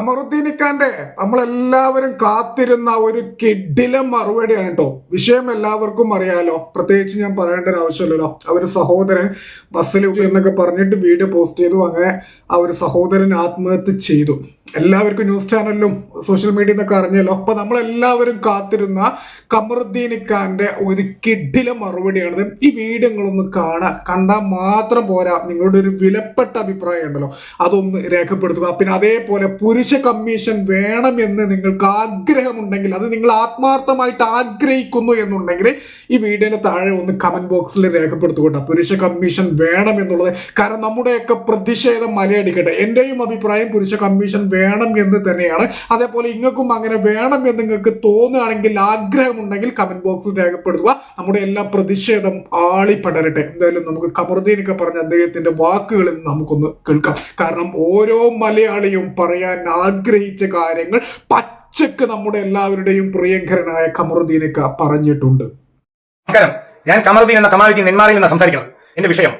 കമറുദ്ദീനിക്കാന്റെ നമ്മളെല്ലാവരും കാത്തിരുന്ന ഒരു കിഡിലം മറുപടിയാണ് കേട്ടോ. വിഷയം എല്ലാവർക്കും അറിയാലോ. പ്രത്യേകിച്ച് ഞാൻ പറയേണ്ട ഒരു ആവശ്യമില്ലല്ലോ. ഒരു സഹോദരൻ ബസ്സിൽ എന്നൊക്കെ പറഞ്ഞിട്ട് വീഡിയോ പോസ്റ്റ് ചെയ്തു. അങ്ങനെ ആ ഒരു സഹോദരൻ ആത്മഹത്യ ചെയ്തു. എല്ലാവർക്കും ന്യൂസ് ചാനലിലും സോഷ്യൽ മീഡിയ എന്നൊക്കെ അറിഞ്ഞല്ലോ. അപ്പൊ നമ്മളെല്ലാവരും കാത്തിരുന്ന കമറുദ്ദീനിക്കാന്റെ ഒരു കിഡിലെ മറുപടിയാണ് ഈ വീഡിയോ നിങ്ങളൊന്ന് കാണാൻ കണ്ടാൽ മാത്രം പോരാ. നിങ്ങളുടെ ഒരു വിലപ്പെട്ട അഭിപ്രായം ഉണ്ടല്ലോ. അതൊന്ന് രേഖപ്പെടുത്തുക. പിന്നെ അതേപോലെ പുരുഷ കമ്മീഷൻ വേണമെന്ന് നിങ്ങൾക്ക് ആഗ്രഹമുണ്ടെങ്കിൽ അത് നിങ്ങൾ ആത്മാർത്ഥമായിട്ട് ആഗ്രഹിക്കുന്നു എന്നുണ്ടെങ്കിൽ ഈ വീഡിയോന് താഴെ ഒന്ന് കമന്റ് ബോക്സിൽ രേഖപ്പെടുത്തുക പുരുഷ കമ്മീഷൻ വേണം എന്നുള്ളത് കാരണം നമ്മുടെയൊക്കെ പ്രതിഷേധം മലയടിക്കട്ടെ. എന്റെയും അഭിപ്രായം പുരുഷ കമ്മീഷൻ വേണം എന്ന് തന്നെയാണ്. അതേപോലെ ഇങ്ങൾക്കും അങ്ങനെ വേണം എന്ന് നിങ്ങൾക്ക് തോന്നുകയാണെങ്കിൽ ആഗ്രഹമുണ്ടെങ്കിൽ കമന്റ് ബോക്സിൽ രേഖപ്പെടുത്തുക. നമ്മുടെ എല്ലാ പ്രതിഷേധം ആളിപ്പടരട്ടെ. എന്തായാലും നമുക്ക് കമറുദ്ദീനൊക്കെ പറഞ്ഞ അദ്ദേഹത്തിന്റെ വാക്കുകളിൽ നമുക്കൊന്ന് കേൾക്കാം. കാരണം ഓരോ മലയാളിയും പറയാൻ ആഗ്രഹിച്ച കാര്യങ്ങൾ പച്ചക്ക് നമ്മുടെ എല്ലാവരുടെയും പ്രിയങ്കരനായ കമറുദ്ദീനൊക്കെ പറഞ്ഞിട്ടുണ്ട്. നമസ്കാരം. ഞാൻ കമറുദ്ദീൻ എന്ന കമാലുദ്ദീൻ നെന്മാറിൽ നിന്ന് സംസാരിക്കുന്നത്. എന്റെ വിഷയം.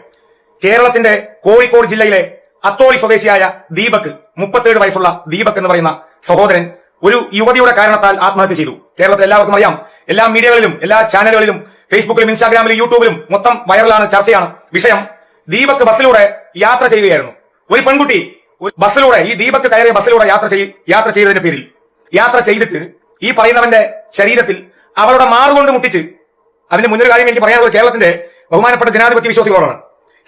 കേരളത്തിന്റെ കോഴിക്കോട് ജില്ലയിലെ അത്തോളി സ്വദേശിയായ ദീപക് മുപ്പത്തേഴ് വയസ്സുള്ള ദീപക് എന്ന് പറയുന്ന സഹോദരൻ ഒരു യുവതിയുടെ കാരണത്താൽ ആത്മഹത്യ ചെയ്തു. കേരളത്തിൽ എല്ലാവർക്കും അറിയാം. എല്ലാ മീഡിയകളിലും എല്ലാ ചാനലുകളിലും ഫേസ്ബുക്കിലും ഇൻസ്റ്റാഗ്രാമിലും യൂട്യൂബിലും മൊത്തം വൈറലാണ് ചർച്ചയാണ് വിഷയം. ദീപക് ബസ്സിലൂടെ യാത്ര ചെയ്യുകയായിരുന്നു. ഒരു പെൺകുട്ടി ബസ്സിലൂടെ ഈ ദീപക്ക് കയറിയ ബസ്സിലൂടെ യാത്ര ചെയ് യാത്ര ചെയ്തതിന്റെ പേരിൽ. യാത്ര ചെയ്തിട്ട് ഈ പറയുന്നവന്റെ ശരീരത്തിൽ അവളുടെ മാറുകൊണ്ട് മുട്ടിച്ച് അതിന് മുന്നൊരു കാര്യം എനിക്ക് പറയാനുള്ളത് കേരളത്തിന്റെ ബഹുമാനപ്പെട്ട ജനാധിപത്യ വിശ്വാസികളോടാണ്.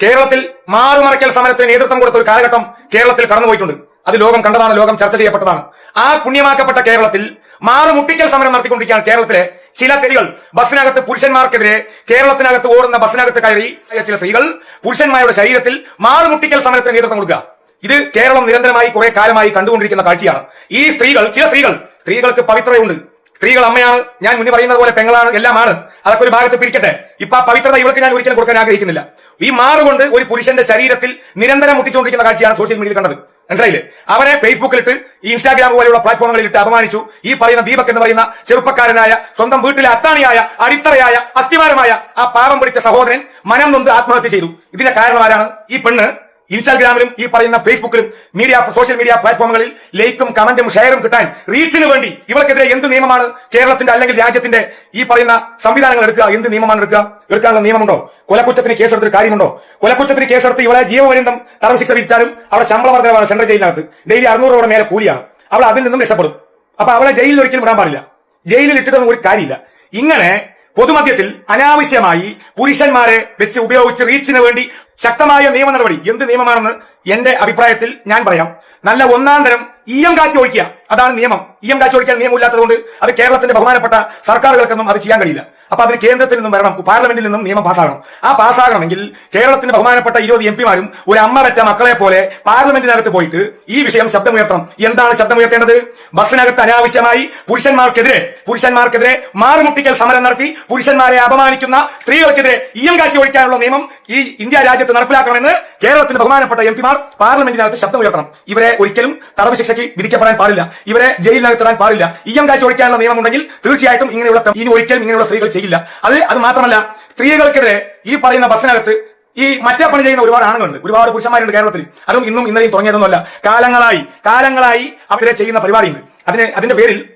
കേരളത്തിൽ മാറുമറയ്ക്കൽ സമരത്തിന് നേതൃത്വം കൊടുത്ത ഒരു കാലഘട്ടം കേരളത്തിൽ കടന്നുപോയിട്ടുണ്ട്. അത് ലോകം കണ്ടതാണ് ലോകം ചർച്ച ചെയ്യപ്പെട്ടതാണ്. ആ പുണ്യമാക്കപ്പെട്ട കേരളത്തിൽ മാറുമുട്ടിക്കൽ സമരം നടത്തിക്കൊണ്ടിരിക്കുകയാണ് കേരളത്തിലെ ചില തെരികൾ ബസ്സിനകത്ത് പുരുഷന്മാർക്കെതിരെ കേരളത്തിനകത്ത് ഓടുന്ന ബസ്സിനകത്ത് കയറി ചില സ്ത്രീകൾ പുരുഷന്മാരുടെ ശരീരത്തിൽ മാറുമുട്ടിക്കൽ സമരത്തിന് നേതൃത്വം കൊടുക്കുക. ഇത് കേരളം നിരന്തരമായി കുറെ കാലമായി കണ്ടുകൊണ്ടിരിക്കുന്ന കാഴ്ചയാണ്. ഈ സ്ത്രീകൾ ചില സ്ത്രീകൾ സ്ത്രീകൾക്ക് പവിത്രതയുണ്ട്. സ്ത്രീകൾ അമ്മയാണ് ഞാൻ മുന്നേ പറയുന്നത് പോലെ പെങ്ങളാണ് എല്ലാമാണ്. അതൊക്കെ ഒരു ഭാഗത്ത് പിരിക്കട്ടെ. ഇപ്പൊ ആ പവിത്രത ഇവർക്ക് ഞാൻ ഒരിക്കലും കൊടുക്കാൻ ആഗ്രഹിക്കുന്നില്ല. ഈ മാറുകൊണ്ട് ഒരു പുരുഷന്റെ ശരീരത്തിൽ നിരന്തരം മുട്ടിച്ചുകൊണ്ടിരിക്കുന്ന കാഴ്ചയാണ് സോഷ്യൽ മീഡിയയിൽ കണ്ടത്. മനസ്സിലായില്ലേ? അവരെ ഫേസ്ബുക്കിലിട്ട് ഇൻസ്റ്റാഗ്രാം പോലെയുള്ള പ്ലാറ്റ്ഫോമുകളിൽ ഇട്ട് അപമാനിച്ചു. ഈ പറയുന്ന ദീപക് എന്ന് പറയുന്ന ചെറുപ്പക്കാരനായ സ്വന്തം വീട്ടിലെ അത്താണിയായ അടിത്തറയായ അസ്ഥിവാരമായ ആ പാവം പിടിച്ച സഹോദരൻ മനം നൊന്ത് ആത്മഹത്യ ചെയ്തു. ഇതിന്റെ കാരണം ആരാണ്? ഈ പെണ്ണ് ഇൻസ്റ്റാഗ്രാമിലും ഈ പറയുന്ന ഫേസ്ബുക്കിലും മീഡിയ സോഷ്യൽ മീഡിയ പ്ലാറ്റ്ഫോമുകളിൽ ലൈക്കും കമന്റും ഷെയറും കിട്ടാൻ റീച്ചിന് വേണ്ടി ഇവർക്കെതിരെ എന്ത് നിയമമാണ് കേരളത്തിന്റെ അല്ലെങ്കിൽ രാജ്യത്തിന്റെ ഈ പറയുന്ന സംവിധാനങ്ങൾ എടുക്കുക എന്ത് നിയമമാണ് എടുക്കുക? എടുക്കാനുള്ള നിയമമുണ്ടോ? കൊലക്കുറ്റത്തിന് കേസെടുത്തൊരു കാര്യമുണ്ടോ? കൊലക്കുറ്റത്തിന് കേസെടുത്ത് ഇവളെ ജീവപര്യന്തം തടവ് ശിക്ഷ വിരിച്ചാലും അവിടെ ശമ്പള വർദ്ധനമാണ് സെൻട്രൽ ജയിലിനകത്ത്. ഡെയിലി അറുന്നൂറോടെ മേലെ കൂലിയാണ് അവൾ അതിൽ നിന്നും രക്ഷപ്പെടും. അപ്പൊ അവളെ ജയിലിൽ ഒരിക്കലും വിടാൻ പാടില്ല. ജയിലിൽ ഇട്ടിട്ടൊന്നും ഒരു കാര്യമില്ല. ഇങ്ങനെ പൊതുമധ്യത്തിൽ അനാവശ്യമായി പുരുഷന്മാരെ വെച്ച് ഉപയോഗിച്ച് റീച്ചിന് വേണ്ടി ശക്തമായ നിയമ നടപടി. എന്ത് നിയമമാണെന്ന് എന്റെ അഭിപ്രായത്തിൽ ഞാൻ പറയാം. നല്ല ഒന്നാം തരം ഇയം കാച്ചി ഒഴിക്കുക അതാണ് നിയമം. ഇ എം കാച്ചി ഒഴിക്കാൻ നിയമമില്ലാത്തതുകൊണ്ട് അത് കേരളത്തിന്റെ ബഹുമാനപ്പെട്ട സർക്കാരുകൾക്കൊന്നും അത് ചെയ്യാൻ കഴിയില്ല. അപ്പൊ അതിന് കേന്ദ്രത്തിൽ നിന്നും വരണം പാർലമെന്റിൽ നിന്നും നിയമം പാസ്സാകണം. ആ പാസ്സാകണമെങ്കിൽ കേരളത്തിന്റെ ബഹുമാനപ്പെട്ട ഇരുപത് എം പിമാരും ഒരു അമ്മ പറ്റ മക്കളെ പോലെ പാർലമെന്റിനകത്ത് പോയിട്ട് ഈ വിഷയം ശബ്ദമുയർത്തണം. എന്താണ് ശബ്ദമുയർത്തേണ്ടത്? ബസ്സിനകത്ത് അനാവശ്യമായി പുരുഷന്മാർക്കെതിരെ പുരുഷന്മാർക്കെതിരെ മാറുമുട്ടിക്കൽ സമരം നടത്തി പുരുഷന്മാരെ അപമാനിക്കുന്ന സ്ത്രീകൾക്കെതിരെ ഇ എം കാശി ഒഴിക്കാനുള്ള നിയമം ഈ ഇന്ത്യ രാജ്യത്ത് നടപ്പിലാക്കണമെന്ന് കേരളത്തിന്റെ ബഹുമാനപ്പെട്ട എം പിമാർ പാർലമെന്റിനകത്ത് ശബ്ദമുയർത്തണം. ഇവരെ ഒരിക്കലും തടവ് ശിക്ഷയ്ക്ക് വിധിക്കപ്പെടാൻ പാടില്ല. ഇവരെ ജയിലിനകത്ത് പാടില്ല. പാടില്ല എം കാശ് ഒഴിക്കാനുള്ള നിയമം ഉണ്ടെങ്കിൽ തീർച്ചയായിട്ടും ഇങ്ങനെയുള്ള ഇനി ഒരിക്കലും ഇങ്ങനെയുള്ള സ്ത്രീകൾ ചെയ്യില്ല. അത് അത് മാത്രമല്ല സ്ത്രീകൾക്കെതിരെ ഈ പറയുന്ന ബസ്സിനകത്ത് ഈ മറ്റേ പണി ചെയ്യുന്ന ഒരുപാട് ആണുങ്ങളുണ്ട്. ഒരുപാട് പുരുഷന്മാരുണ്ട് കേരളത്തിൽ. അതും ഇന്നും ഇന്നലെയും തുടങ്ങിയതൊന്നുമല്ല. കാലങ്ങളായി കാലങ്ങളായി അവരെ ചെയ്യുന്ന പരിപാടിയുണ്ട്. അതിന് അതിന്റെ പേരിൽ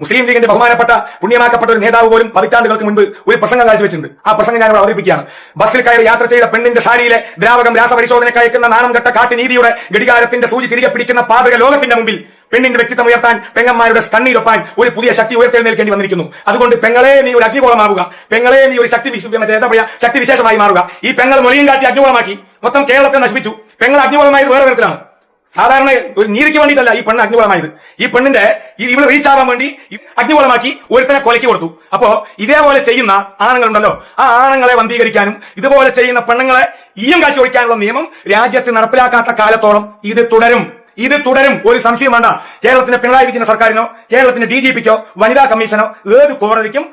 മുസ്ലിം ലീഗിന്റെ ബഹുമാനപ്പെട്ട പുണ്യമാക്കപ്പെട്ട ഒരു നേതാവ് പോലും പതിറ്റാണ്ടുകൾക്ക് മുൻപ് ഒരു പ്രസംഗം കാഴ്ചവെച്ചിട്ടുണ്ട്. ആ പ്രസംഗം ഞാൻ അവതരിപ്പിക്കുകയാണ്. ബസ്സിൽ കയറി യാത്ര ചെയ്ത പെണ്ണിന്റെ സാരിയിലെ ദ്രാവകം രാസപരിശോധനയ്ക്ക് അയക്കുന്ന നാണം കെട്ട കാട്ടുനീതിയുടെ ഘടികാരത്തിന്റെ സൂചി തിരികെ പിടിക്കുന്ന പാതക ലോകത്തിന്റെ മുമ്പിൽ പെണ്ണിന്റെ വ്യക്തിത്വം ഉയർത്താൻ പെങ്ങന്മാരുടെ കണ്ണീരൊപ്പാൻ ഒരു പുതിയ ശക്തി ഉയർത്തെഴുന്നേൽക്കേണ്ടി വന്നിരിക്കുന്നു. അതുകൊണ്ട് പെങ്ങളെ നീ ഒരു അഗ്നികോളമാവുക പെങ്ങളെ നീ ഒരു ശക്തി മറ്റേ ശക്തി വിശേഷമായി മാറുക. ഈ പെങ്ങൾ മൊഴിയും കാട്ടി അഗ്നികോളമാക്കി മൊത്തം കേരളത്തെ നശിപ്പിച്ചു. പെങ്ങൾ അഗ്നികോളമായത് വേറെ തരത്തിലാണ്. സാധാരണ ഒരു നീതിക്ക് വേണ്ടിയിട്ടല്ല ഈ പെണ്ണ് അഗ്നികുളമായത് ഈ പെണ്ണിന്റെ ഇവിടെ റീച്ച് ആവാൻ വേണ്ടി ഈ അഗ്നികുളമാക്കി ഒരുത്തനെ കൊലയ്ക്ക് കൊടുത്തു. അപ്പോ ഇതേപോലെ ചെയ്യുന്ന ആണുങ്ങളുണ്ടല്ലോ. ആ ആണുങ്ങളെ വന്ധീകരിക്കാനും ഇതുപോലെ ചെയ്യുന്ന പെണ്ണുങ്ങളെ ഈയും കാഴ്ച ഒഴിക്കാനുള്ള നിയമം രാജ്യത്ത് നടപ്പിലാക്കാത്ത കാലത്തോളം ഇത് തുടരും. ഇത് തുടരും. ഒരു സംശയം വേണ്ട. കേരളത്തിന്റെ പിണറായി വിജയൻ സർക്കാരിനോ കേരളത്തിന്റെ ഡി ജി പിക്കോ വനിതാ കമ്മീഷനോ ഏത് കോടതിക്കും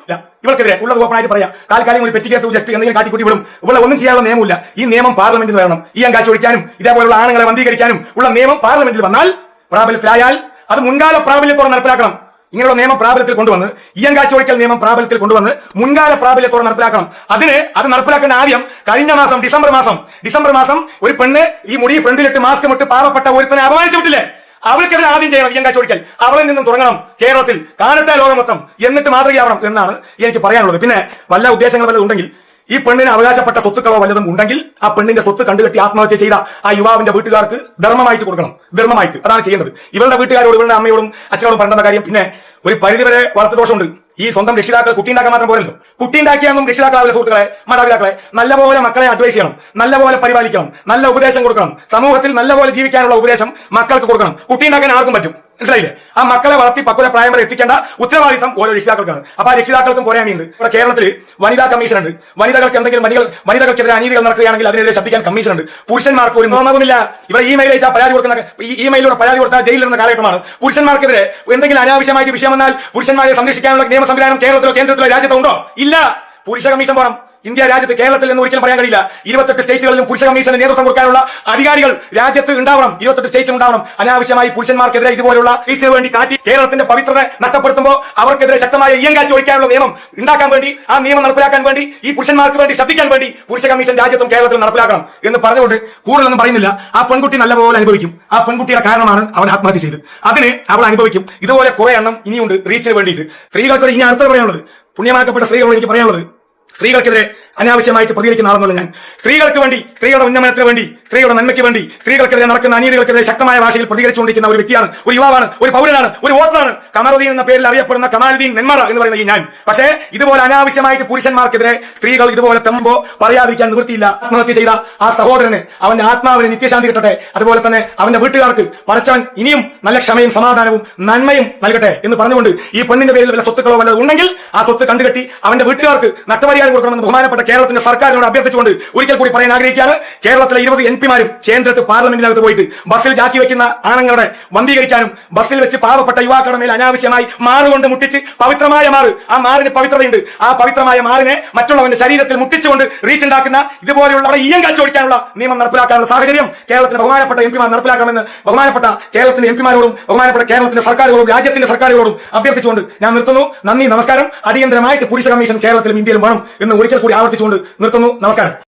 ഇവർക്കെതിരെ ഉള്ളത് ഓപ്പണായിട്ട് പറയാം. താൽക്കാലിക ഒരു പെറ്റി കേസ് ജസ്റ്റ് എന്തെങ്കിലും കാട്ടിക്കൂട്ടി വിടും. ഇവിടെ ഒന്നും ചെയ്യാനുള്ള നിയമമില്ല. ഈ നിയമം പാർലമെന്റിൽ വരണം. ഈ അങ്കാശ് ഒഴിക്കാനും ഇതേപോലുള്ള ആണുങ്ങളെ വന്ധീകരിക്കാനും ഉള്ള നിയമം പാർലമെന്റിൽ വന്നാൽ പ്രാബല്യത്തിലായാൽ അത് മുൻകാല പ്രാബല്യത്തോടെ നടപ്പിലാക്കണം. ഇങ്ങനെയുള്ള നിയമം പ്രാബല്യത്തിൽ കൊണ്ടുവന്ന് ഇയങ്കാച്ചൊഴിക്കൽ നിയമം പ്രാബല്യത്തിൽ കൊണ്ടുവന്ന് മുൻകാല പ്രാബല്യത്തോടെ നടപ്പിലാക്കണം. അതിന് അത് നടപ്പിലാക്കേണ്ട ആദ്യം കഴിഞ്ഞ മാസം ഡിസംബർ മാസം ഡിസംബർ മാസം ഒരു പെണ്ണ് ഈ മുടി ഫ്രണ്ടിലിട്ട് മാസ്ക് ഇട്ട് പാവപ്പെട്ട ഒരുത്തനെ അപമാനിച്ചിട്ടില്ലേ? അവൾക്കെതിരെ ആദ്യം ചെയ്യണം ഇയങ്കാച്ചൊഴിക്കൽ അവളിൽ നിന്നും തുടങ്ങണം കേരളത്തിൽ. കാണട്ടെ ലോകം മൊത്തം എന്നിട്ട് മാതൃകയാവണം എന്നാണ് എനിക്ക് പറയാനുള്ളത്. പിന്നെ വല്ല ഉദ്ദേശങ്ങൾ വല്ലതും ഉണ്ടെങ്കിൽ ഈ പെണ്ണിന് അവകാശപ്പെട്ട സ്വത്തുക്കളോ വല്ലതും ഉണ്ടെങ്കിൽ ആ പെണ്ണിന്റെ സ്വത്ത് കണ്ടുകെട്ടി ആത്മഹത്യ ചെയ്ത ആ യുവാവിന്റെ വീട്ടുകാർക്ക് ധർമ്മമായിട്ട് കൊടുക്കണം. ധർമ്മമായിട്ട്. അതാണ് ചെയ്യേണ്ടത്. ഇവരുടെ വീട്ടുകാരോട് ഇവരുടെ അമ്മയോടും അച്ഛനോടും പറയേണ്ട കാര്യം പിന്നെ ഒരു പരിധിവരെ വളർത്തുദോഷമുണ്ട്. ഈ സ്വന്തം രക്ഷിതാക്കൾ കുട്ടിണ്ടാക്കാൻ മാത്രം പോരല്ലോ. കുട്ടി ഉണ്ടാക്കിയാന്നും രക്ഷിതാക്കളാവില്ല സുഹൃത്തുക്കളെ മാതാപിതാക്കളെ നല്ലപോലെ മക്കളെ അഡ്വൈസ് ചെയ്യണം നല്ലപോലെ പരിപാലിക്കണം നല്ല ഉപദേശം കൊടുക്കണം. സമൂഹത്തിൽ നല്ലപോലെ ജീവിക്കാനുള്ള ഉപദേശം മക്കൾക്ക് കൊടുക്കണം. കുട്ടി ഉണ്ടാക്കാൻ ആർക്കും പറ്റും. മനസ്സിലായില്ലേ? ആ മക്കളെ വളർത്തി പക്വത പ്രായം വരെ എത്തിക്കേണ്ട ഉത്തരവാദിത്തം ഓരോ രക്ഷിതാക്കൾക്കാണ്. അപ്പൊ ആ രക്ഷിതാക്കൾക്കും പോരായ്മയുണ്ട് ഇവിടെ കേരളത്തിൽ വനിതാ കമ്മീഷൻ ഉണ്ട്. വനിതകൾക്ക് എന്തെങ്കിലും വനികൾ വനിതകൾക്കെതിരെ അനീതികൾ നടക്കുകയാണെങ്കിൽ അതിനെതിരെ ശബ്ദിക്കാൻ കമ്മീഷൻ ഉണ്ട്. പുരുഷന്മാർക്ക് ഒരു നിയമവുമില്ല ഇവിടെ ഇമെയിൽ അയച്ചാൽ പരാതി കൊടുക്കുന്ന ഈ ഇമെയിലൂടെ പരാതി കൊടുത്താൽ ജയിലിൽ കാലഘട്ടമാണ്. പുരുഷന്മാർക്കെതിരെ എന്തെങ്കിലും അനാവശ്യമായിട്ട് വിഷയം വന്നാൽ പുരുഷന്മാരെ സംരക്ഷിക്കാനുള്ള നിയമ സംവിധാനം കേരളത്തിലോ കേന്ദ്രത്തിലോ രാജ്യത്തോ ഉണ്ടോ? ഇല്ല. പുരുഷ കമ്മീഷൻ പോണം. ഇന്ത്യ രാജ്യത്ത് കേരളത്തിൽ എന്ന് ഒരിക്കലും പറയാൻ കഴിയില്ല. ഇരുപത്തെട്ട് സ്റ്റേറ്റുകളിലും പുരുഷ കമ്മീഷന് നേതൃത്വം കൊടുക്കാനുള്ള അധികാരികൾ രാജ്യത്ത് ഉണ്ടാവണം. ഇരുപത്തെട്ട് സ്റ്റേറ്റിൽ ഉണ്ടാവണം. അനാവശ്യമായി പുരുഷന്മാർക്കെതിരെ ഇതുപോലുള്ള വീഴ്ചയ്ക്ക് വേണ്ടി കാറ്റി കേരളത്തിന്റെ പവിത്രത നഷ്ടപ്പെടുത്തുമ്പോൾ അവർക്കെതിരെ ശക്തമായ ഇയങ്കാഴ്ച ഒഴിക്കാനുള്ള നിയമം ഉണ്ടാക്കാൻ വേണ്ടി ആ നിയമം നടപ്പിലാക്കാൻ വേണ്ടി ഈ പുരുഷന്മാർക്ക് വേണ്ടി ശ്രദ്ധിക്കാൻ വേണ്ടി പുരുഷ കമ്മീഷൻ രാജ്യത്തും കേരളത്തിൽ നടപ്പിലാക്കണം എന്ന് പറഞ്ഞുകൊണ്ട് കൂടുതലൊന്നും പറയുന്നില്ല. ആ പെൺകുട്ടി നല്ലപോലെ അനുഭവിക്കും. ആ പെൺകുട്ടിയുടെ കാരണമാണ് അവൻ ആത്മഹത്യ ചെയ്തത്. അതിന് അവൾ അനുഭവിക്കും. ഇതുപോലെ കുറെ എണ്ണം ഇനിയുണ്ട്. റീച്ചിന് വേണ്ടിയിട്ട്. സ്ത്രീകൾക്ക് ഇനി അടുത്തത് പറയാനുള്ളത്. പുണ്യമാക്കപ്പെട്ട സ്ത്രീകളോട് എനിക്ക് പറയാനുള്ളത്. സ്ത്രീകൾക്കെതിരെ അനാവശ്യമായിട്ട് പ്രതികരിക്കുന്ന ആളെന്നുള്ള ഞാൻ. സ്ത്രീകൾക്ക് വേണ്ടി സ്ത്രീകളുടെ ഉന്നമനത്തിന് വേണ്ടി സ്ത്രീകളുടെ നന്മയ്ക്ക് വേണ്ടി സ്ത്രീകൾക്കെതിരെ നടക്കുന്ന അനീതികൾക്കെതിരെ ശക്തമായ ഭാഷയിൽ പ്രതികരിച്ചുകൊണ്ടിരിക്കുന്ന ഒരു വ്യക്തിയാണ് ഒരു യുവാവാണ് ഒരു പൗരനാണ് ഒരു വോട്ടറാണ്. കമറുദ്ദീൻ എന്ന പേരിൽ അറിയപ്പെടുന്ന കമാലുദ്ദീൻ നെന്മറ എന്ന് പറയുന്ന ഈ ഞാൻ. പക്ഷേ ഇതുപോലെ അനാവശ്യമായിട്ട് പുരുഷന്മാർക്കെതിരെ സ്ത്രീകൾ ഇതുപോലെ തെമ്പോ പറയാതിരിക്കാൻ നിവൃത്തിയില്ല ആത്മഹത്യ ചെയ്ത ആ സഹോദരന് അവന്റെ ആത്മാവിന് നിത്യശാന്തി കിട്ടട്ടെ. അതുപോലെ തന്നെ അവന്റെ വീട്ടുകാർക്ക് പടച്ചവൻ ഇനിയും നല്ല ക്ഷമയും സമാധാനവും നന്മയും നൽകട്ടെ എന്ന് പറഞ്ഞുകൊണ്ട് ഈ പെണ്ണിന്റെ പേരിൽ വല്ല സ്വത്തുക്കളോ വല്ലതും ഉണ്ടെങ്കിൽ ആ സ്വത്ത് കണ്ടുകെട്ടി അവന്റെ വീട്ടുകാർക്ക് നഷ്ടപരിഹാരം കൊടുക്കണമെന്ന് ബഹുമാനപ്പെട്ട കേരളത്തിന്റെ സർക്കാരിനോട് അഭ്യർത്ഥിച്ചുകൊണ്ട് ഒരിക്കൽ കൂടി പറയാൻ ആഗ്രഹിക്കുകയാണ്. കേരളത്തിലെ ഇരുപത് എം പിമാരും കേന്ദ്രത്ത് പാർലമെന്റിനകത്ത് പോയിട്ട് ബസ്സിൽ ജാക്കി വെക്കുന്ന ആണുങ്ങളുടെ വന്ധീകരിക്കാനും ബസ്സിൽ വെച്ച് പാവപ്പെട്ട യുവാക്കളുടെ മേൽ അനാവശ്യമായി മാറുകൊണ്ട് മുട്ടിച്ച് പവിത്രമായ മാറ് ആ മാറിന് പവിത്രതയുണ്ട്. ആ പവിത്രമായ മാറിനെ മറ്റുള്ളവന്റെ ശരീരത്തിൽ മുട്ടിച്ചുകൊണ്ട് റീച്ച് ഉണ്ടാക്കുന്ന ഇതുപോലെയുള്ള ഈയം കാച്ചോടിക്കാനുള്ള നിയമം നടപ്പിലാക്കാനുള്ള സാഹചര്യം കേരളത്തിന്റെ ബഹുമാനപ്പെട്ട എം പിമാർ നടപ്പിലാക്കണമെന്ന് ബഹുമാനപ്പെട്ട കേരളത്തിന്റെ എം പിമാരോടും ബഹുമാനപ്പെട്ട കേരളത്തിന്റെ സർക്കാരുകളോടും രാജ്യത്തിന്റെ സർക്കാരുകളോടും അഭ്യർത്ഥിച്ചുകൊണ്ട് ഞാൻ നിർത്തുന്നു. നന്ദി നമസ്കാരം. അടിയന്തരമായിട്ട് പുരുഷ കമ്മീഷൻ കേരളത്തിലും ഇന്ത്യയിലും വേണം. എന്ന് ഒരിക്കൽ കൂടി ആവർത്തിച്ചുകൊണ്ട് നിർത്തുന്നു. നമസ്കാരം.